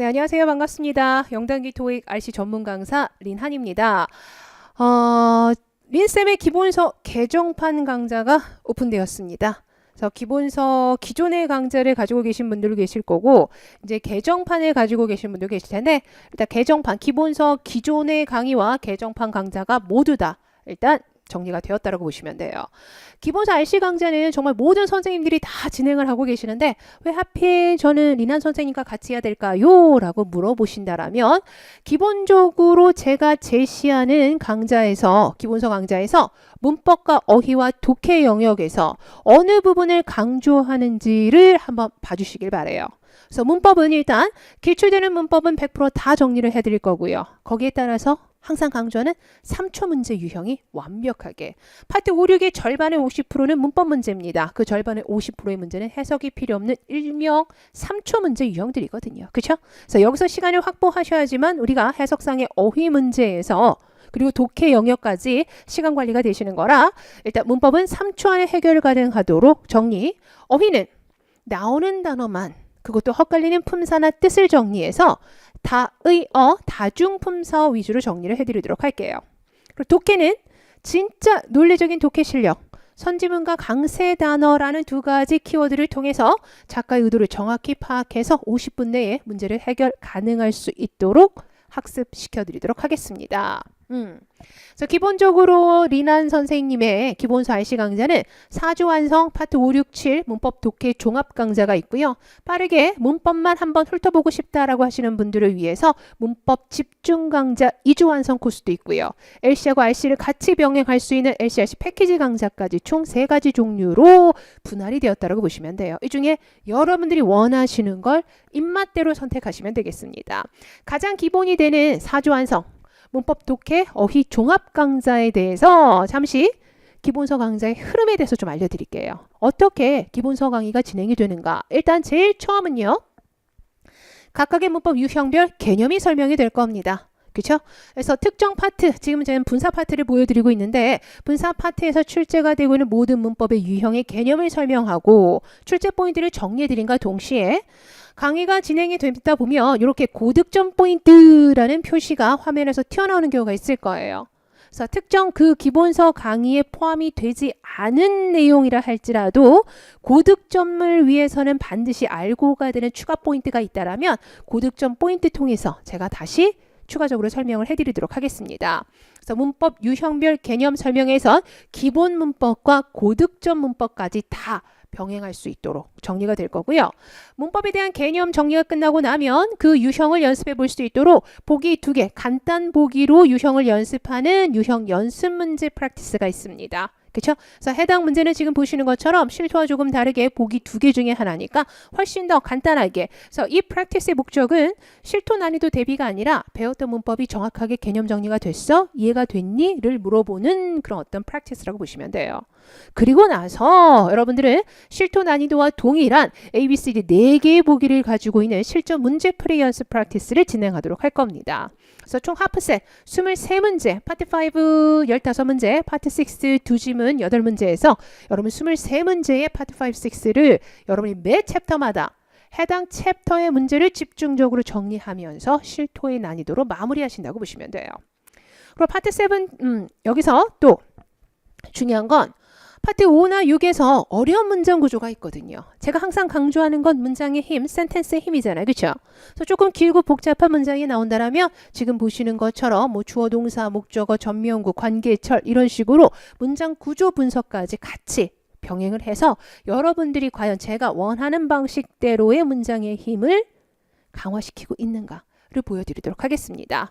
네, 안녕하세요. 반갑습니다. 영단기 토익 RC 전문 강사 린한입니다. 어, 린쌤의 기본서 개정판 강좌가 오픈되었습니다. 그래서 기본서 기존의 강좌를 가지고 계신 분들 계실 거고 이제 개정판을 가지고 계신 분들 계실 텐데 일단 개정판 기본서 기존의 강의와 개정판 강좌가 모두 다 일단 정리가 되었다라고 보시면 돼요. 기본서 RC 강좌는 정말 모든 선생님들이 다 진행을 하고 계시는데 왜 하필 저는 리난 선생님과 같이 해야 될까요? 라고 물어보신다라면 기본적으로 제가 제시하는 강좌에서 기본서 강좌에서 문법과 어휘와 독해 영역에서 어느 부분을 강조하는지를 한번 봐주시길 바래요. 그래서 문법은 일단 기출되는 문법은 100%다 정리를 해드릴 거고요. 거기에 따라서 항상 강조하는 3초 문제 유형이 완벽하게 파트 5, 6의 절반의 50%는 문법 문제입니다. 그 절반의 50%의 문제는 해석이 필요 없는 일명 3초 문제 유형들이거든요. 그렇죠? 그래서 여기서 시간을 확보하셔야지만 우리가 해석상의 어휘 문제에서 그리고 독해 영역까지 시간 관리가 되시는 거라 일단 문법은 3초 안에 해결 가능하도록 정리 어휘는 나오는 단어만 그것도 헛갈리는 품사나 뜻을 정리해서 다의 어 다중품사 위주로 정리를 해드리도록 할게요. 그리고 독해는 진짜 논리적인 독해 실력 선지문과 강세 단어라는 두 가지 키워드를 통해서 작가의 의도를 정확히 파악해서 50분 내에 문제를 해결 가능할 수 있도록 학습시켜 드리도록 하겠습니다. 음. 그래서 기본적으로 리난 선생님의 기본서 RC 강좌는 사주 완성 파트 5, 6, 7 문법 독해 종합 강좌가 있고요. 빠르게 문법만 한번 훑어보고 싶다라고 하시는 분들을 위해서 문법 집중 강좌 2주 완성 코스도 있고요. LC하고 RC를 같이 병행할 수 있는 LCRC 패키지 강좌까지 총 세 가지 종류로 분할이 되었다고 보시면 돼요. 이 중에 여러분들이 원하시는 걸 입맛대로 선택하시면 되겠습니다. 가장 기본이 되는 사주 완성 문법 독해 어휘 종합 강좌에 대해서 잠시 기본서 강좌의 흐름에 대해서 좀 알려드릴게요. 어떻게 기본서 강의가 진행이 되는가? 일단 제일 처음은요. 각각의 문법 유형별 개념이 설명이 될 겁니다. 그렇죠? 그래서 특정 파트, 지금 저는 분사 파트를 보여드리고 있는데 분사 파트에서 출제가 되고 있는 모든 문법의 유형의 개념을 설명하고 출제 포인트를 정리해드린과 동시에 강의가 진행이 되다 보면 이렇게 고득점 포인트라는 표시가 화면에서 튀어나오는 경우가 있을 거예요. 그래서 특정 그 기본서 강의에 포함이 되지 않은 내용이라 할지라도 고득점을 위해서는 반드시 알고 가야 되는 추가 포인트가 있다라면 고득점 포인트 통해서 제가 다시 추가적으로 설명을 해드리도록 하겠습니다. 그래서 문법 유형별 개념 설명에선 기본 문법과 고득점 문법까지 다 병행할 수 있도록 정리가 될 거고요. 문법에 대한 개념 정리가 끝나고 나면 그 유형을 연습해 볼 수 있도록 보기 두 개, 간단 보기로 유형을 연습하는 유형 연습 문제 프랙티스가 있습니다. 그렇죠? 그래서 해당 문제는 지금 보시는 것처럼 실토와 조금 다르게 보기 두 개 중에 하나니까 훨씬 더 간단하게. 그래서 이 프랙티스의 목적은 실토 난이도 대비가 아니라 배웠던 문법이 정확하게 개념 정리가 됐어? 이해가 됐니?를 물어보는 그런 어떤 프랙티스라고 보시면 돼요. 그리고 나서 여러분들은 실토 난이도와 동일한 A, B, C, D 4개의 보기를 가지고 있는 실전 문제 풀이 연습 프랙티스를 진행하도록 할 겁니다. 그래서 총 하프셋 23문제, 파트 5 15문제, 파트 6 2지문 8문제에서 여러분 23문제의 파트 5, 6를 여러분이 매 챕터마다 해당 챕터의 문제를 집중적으로 정리하면서 실토의 난이도로 마무리하신다고 보시면 돼요. 그리고 파트 7 음, 여기서 또 중요한 건 파트 5나 6에서 어려운 문장 구조가 있거든요. 제가 항상 강조하는 건 문장의 힘, 센텐스의 힘이잖아요. 그렇죠? 그래서 조금 길고 복잡한 문장이 나온다라면 지금 보시는 것처럼 뭐 주어 동사, 목적어, 전명구, 관계철 이런 식으로 문장 구조 분석까지 같이 병행을 해서 여러분들이 과연 제가 원하는 방식대로의 문장의 힘을 강화시키고 있는가를 보여드리도록 하겠습니다.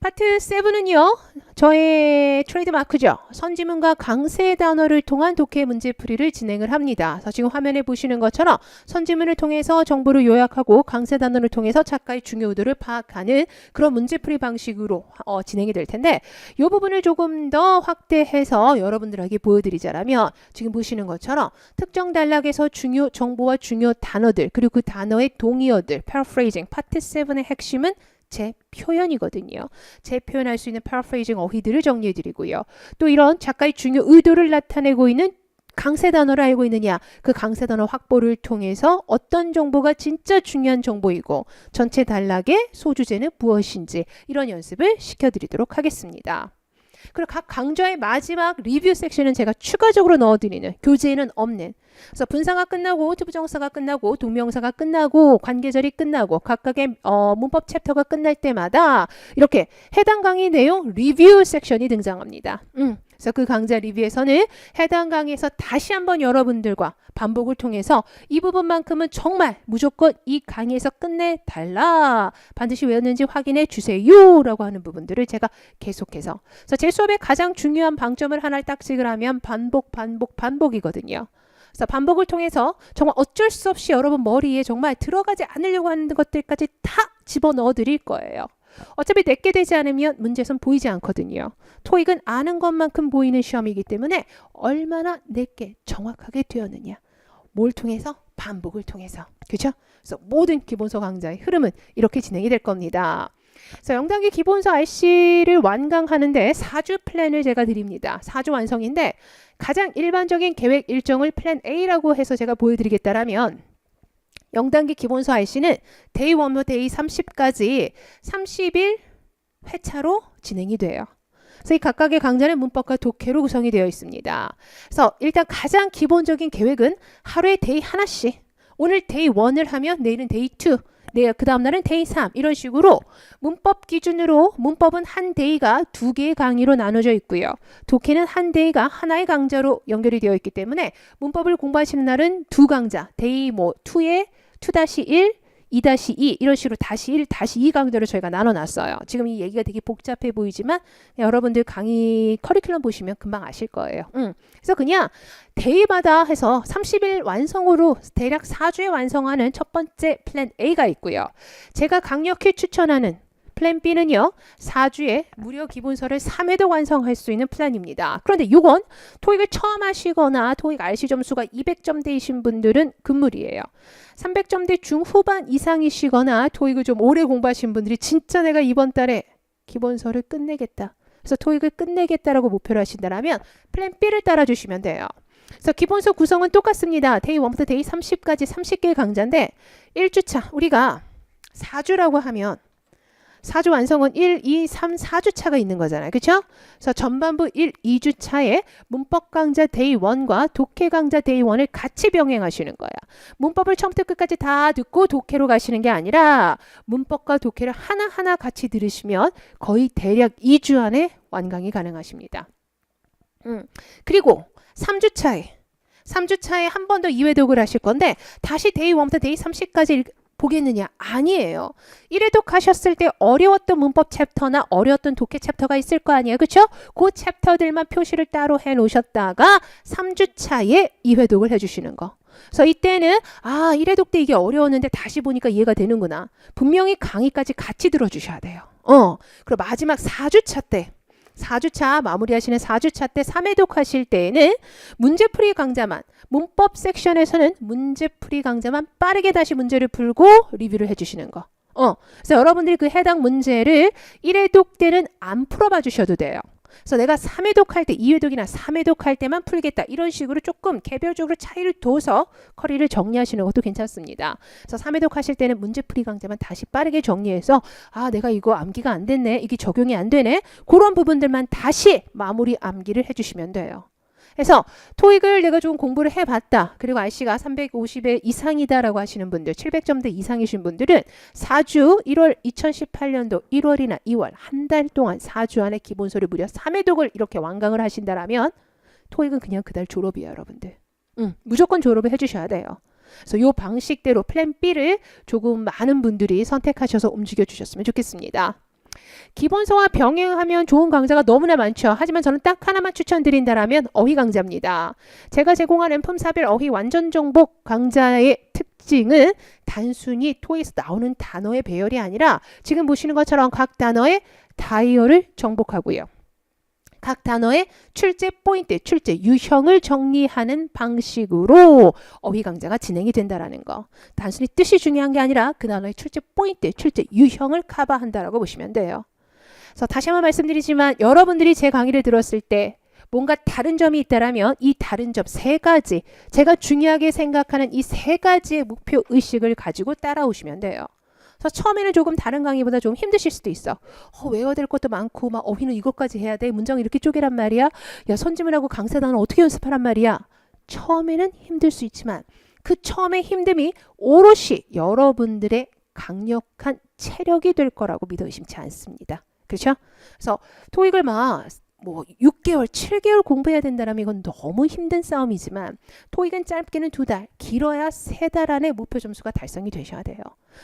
파트 7은요. 저의 트레이드 마크죠. 선지문과 강세 단어를 통한 독해 문제풀이를 진행을 합니다. 그래서 지금 화면에 보시는 것처럼 선지문을 통해서 정보를 요약하고 강세 단어를 통해서 작가의 중요 의도를 파악하는 그런 문제풀이 방식으로 어, 진행이 될 텐데 이 부분을 조금 더 확대해서 여러분들에게 보여드리자면 지금 보시는 것처럼 특정 단락에서 중요 정보와 중요 단어들 그리고 그 단어의 동의어들 paraphrasing 파트 7의 핵심은 제 표현이거든요. 제 표현할 수 있는 paraphrasing 어휘들을 정리해 드리고요. 또 이런 작가의 중요 의도를 나타내고 있는 강세 단어를 알고 있느냐? 그 강세 단어 확보를 통해서 어떤 정보가 진짜 중요한 정보이고 전체 단락의 소주제는 무엇인지 이런 연습을 시켜드리도록 하겠습니다. 그리고 각 강좌의 마지막 리뷰 섹션은 제가 추가적으로 넣어드리는 교재에는 없는 그래서 분사가 끝나고 투부정사가 끝나고 동명사가 끝나고 관계절이 끝나고 각각의 어, 문법 챕터가 끝날 때마다 이렇게 해당 강의 내용 리뷰 섹션이 등장합니다. 음, 그래서 그 강좌 리뷰에서는 해당 강의에서 다시 한번 여러분들과 반복을 통해서 이 부분만큼은 정말 무조건 이 강의에서 끝내달라 반드시 외웠는지 확인해 주세요 라고 하는 부분들을 제가 계속해서 그래서 제 수업의 가장 중요한 방점을 하나를 딱 찍으라면 반복 반복 반복이거든요. 그래서 반복을 통해서 정말 어쩔 수 없이 여러분 머리에 정말 들어가지 않으려고 하는 것들까지 다 집어넣어 드릴 거예요. 어차피 내게 되지 않으면 문제선 보이지 않거든요. 토익은 아는 것만큼 보이는 시험이기 때문에 얼마나 내게 정확하게 되었느냐. 뭘 통해서? 반복을 통해서. 그죠? 그래서 모든 기본서 강좌의 흐름은 이렇게 진행이 될 겁니다. 그래서 영단기 기본서 RC를 완강하는데 4주 플랜을 제가 드립니다. 4주 완성인데 가장 일반적인 계획 일정을 플랜 A라고 해서 제가 보여드리겠다라면 0단계 기본서 RC는 데이 1부터 데이 30까지 30일 회차로 진행이 돼요. 그래서 이 각각의 강좌는 문법과 독해로 구성이 되어 있습니다. 그래서 일단 가장 기본적인 계획은 하루에 데이 하나씩 오늘 데이 1을 하면 내일은 데이 2 네, 그 다음 날은 데이 3 이런 식으로 문법 기준으로 문법은 한 데이가 두 개의 강의로 나눠져 있고요. 독해는 한 데이가 하나의 강좌로 연결이 되어 있기 때문에 문법을 공부하시는 날은 두 강좌, 데이 뭐 2에 2-1, 2-2 이런 식으로 다시 1, 다시 2 강좌로 저희가 나눠놨어요. 지금 이 얘기가 되게 복잡해 보이지만 여러분들 강의 커리큘럼 보시면 금방 아실 거예요. 음. 그래서 그냥 데이마다 해서 30일 완성으로 대략 4주에 완성하는 첫 번째 플랜 A가 있고요. 제가 강력히 추천하는 플랜 B는요. 4주에 무료 기본서를 3회도 완성할 수 있는 플랜입니다. 그런데 이건 토익을 처음 하시거나 토익 RC 점수가 200점대이신 분들은 금물이에요. 300점대 중후반 이상이시거나 토익을 좀 오래 공부하신 분들이 진짜 내가 이번 달에 기본서를 끝내겠다. 그래서 토익을 끝내겠다라고 목표를 하신다면 플랜 B를 따라주시면 돼요. 그래서 기본서 구성은 똑같습니다. 데이 1부터 데이 30까지 30개의 강좌인데 1주차 우리가 4주라고 하면 4주 완성은 1, 2, 3, 4주 차가 있는 거잖아요. 그렇죠? 그래서 전반부 1, 2주 차에 문법 강좌 데이 1과 독해 강좌 데이 1을 같이 병행하시는 거야. 문법을 처음부터 끝까지 다 듣고 독해로 가시는 게 아니라 문법과 독해를 하나하나 같이 들으시면 거의 대략 2주 안에 완강이 가능하십니다. 음. 그리고 3주 차에 3주 차에 한 번 더 2회 독을 하실 건데 다시 데이 1부터 데이 30까지 보겠느냐? 아니에요. 1회독 하셨을 때 어려웠던 문법 챕터나 어려웠던 독해 챕터가 있을 거 아니에요. 그렇죠? 그 챕터들만 표시를 따로 해 놓으셨다가 3주 차에 2회독을 해 주시는 거. 그래서 이때는 아, 1회독 때 이게 어려웠는데 다시 보니까 이해가 되는구나. 분명히 강의까지 같이 들어 주셔야 돼요. 어. 그리고 마지막 4주 차 때 4주차 마무리하시는 4주차 때 3회독 하실 때에는 문제풀이 강좌만 문법 섹션에서는 문제풀이 강좌만 빠르게 다시 문제를 풀고 리뷰를 해주시는 거. 어, 그래서 여러분들이 그 해당 문제를 1회독 때는 안 풀어봐 주셔도 돼요. 그래서 내가 3회독 할 때, 2회독이나 3회독 할 때만 풀겠다. 이런 식으로 조금 개별적으로 차이를 둬서 커리를 정리하시는 것도 괜찮습니다. 그래서 3회독 하실 때는 문제풀이 강좌만 다시 빠르게 정리해서 아, 내가 이거 암기가 안 됐네. 이게 적용이 안 되네. 그런 부분들만 다시 마무리 암기를 해주시면 돼요. 그래서 토익을 내가 좀 공부를 해봤다. 그리고 RC가 350회 이상이다라고 하시는 분들, 700점대 이상이신 분들은 4주 1월 2018년도 1월이나 2월 한 달 동안 4주 안에 기본서를 무려 3회 독을 이렇게 완강을 하신다라면 토익은 그냥 그달 졸업이에요, 여러분들. 응, 무조건 졸업을 해주셔야 돼요. 그래서 이 방식대로 플랜 B를 조금 많은 분들이 선택하셔서 움직여 주셨으면 좋겠습니다. 기본서와 병행하면 좋은 강좌가 너무나 많죠. 하지만 저는 딱 하나만 추천드린다라면 어휘 강좌입니다. 제가 제공하는 품사별 어휘 완전 정복 강좌의 특징은 단순히 토에서 나오는 단어의 배열이 아니라 지금 보시는 것처럼 각 단어의 다이어를 정복하고요. 각 단어의 출제 포인트, 출제 유형을 정리하는 방식으로 어휘 강좌가 진행이 된다라는 거. 단순히 뜻이 중요한 게 아니라 그 단어의 출제 포인트, 출제 유형을 커버한다라고 보시면 돼요. 그래서 다시 한번 말씀드리지만 여러분들이 제 강의를 들었을 때 뭔가 다른 점이 있다라면 이 다른 점 세 가지 제가 중요하게 생각하는 이 세 가지의 목표 의식을 가지고 따라오시면 돼요. 그래서 처음에는 조금 다른 강의보다 좀 힘드실 수도 있어. 어, 외워야 될 것도 많고 막 어휘는 이것까지 해야 돼. 문장 이렇게 쪼개란 말이야. 야 선지문하고 강사단은 어떻게 연습하란 말이야. 처음에는 힘들 수 있지만 그 처음의 힘듦이 오롯이 여러분들의 강력한 체력이 될 거라고 믿어 의심치 않습니다. 그렇죠? 그래서 토익을 막뭐 6개월, 7개월 공부해야 된다면 이건 너무 힘든 싸움이지만 토익은 짧게는 두 달, 길어야 세 달 안에 목표 점수가 달성이 되셔야 돼요.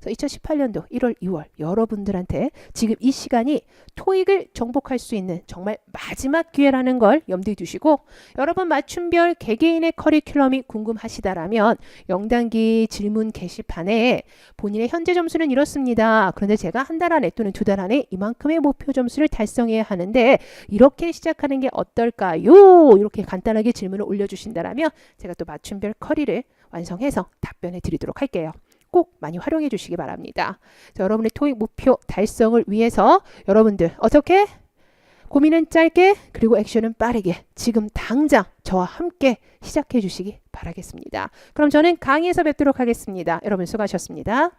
그래서 2018년도 1월, 2월 여러분들한테 지금 이 시간이 토익을 정복할 수 있는 정말 마지막 기회라는 걸 염두에 두시고 여러분 맞춤별 개개인의 커리큘럼이 궁금하시다라면 영단기 질문 게시판에 본인의 현재 점수는 이렇습니다. 그런데 제가 한 달 안에 또는 두 달 안에 이만큼의 목표 점수를 달성해야 하는데 이렇게 시작하는 게 어떨까요? 이렇게 간단하게 질문을 올려주신다라면 제가 또 맞춤별 커리를 완성해서 답변해 드리도록 할게요. 꼭 많이 활용해 주시기 바랍니다. 자, 여러분의 토익 목표 달성을 위해서 여러분들 어떻게 고민은 짧게 그리고 액션은 빠르게 지금 당장 저와 함께 시작해 주시기 바라겠습니다. 그럼 저는 강의에서 뵙도록 하겠습니다. 여러분 수고하셨습니다.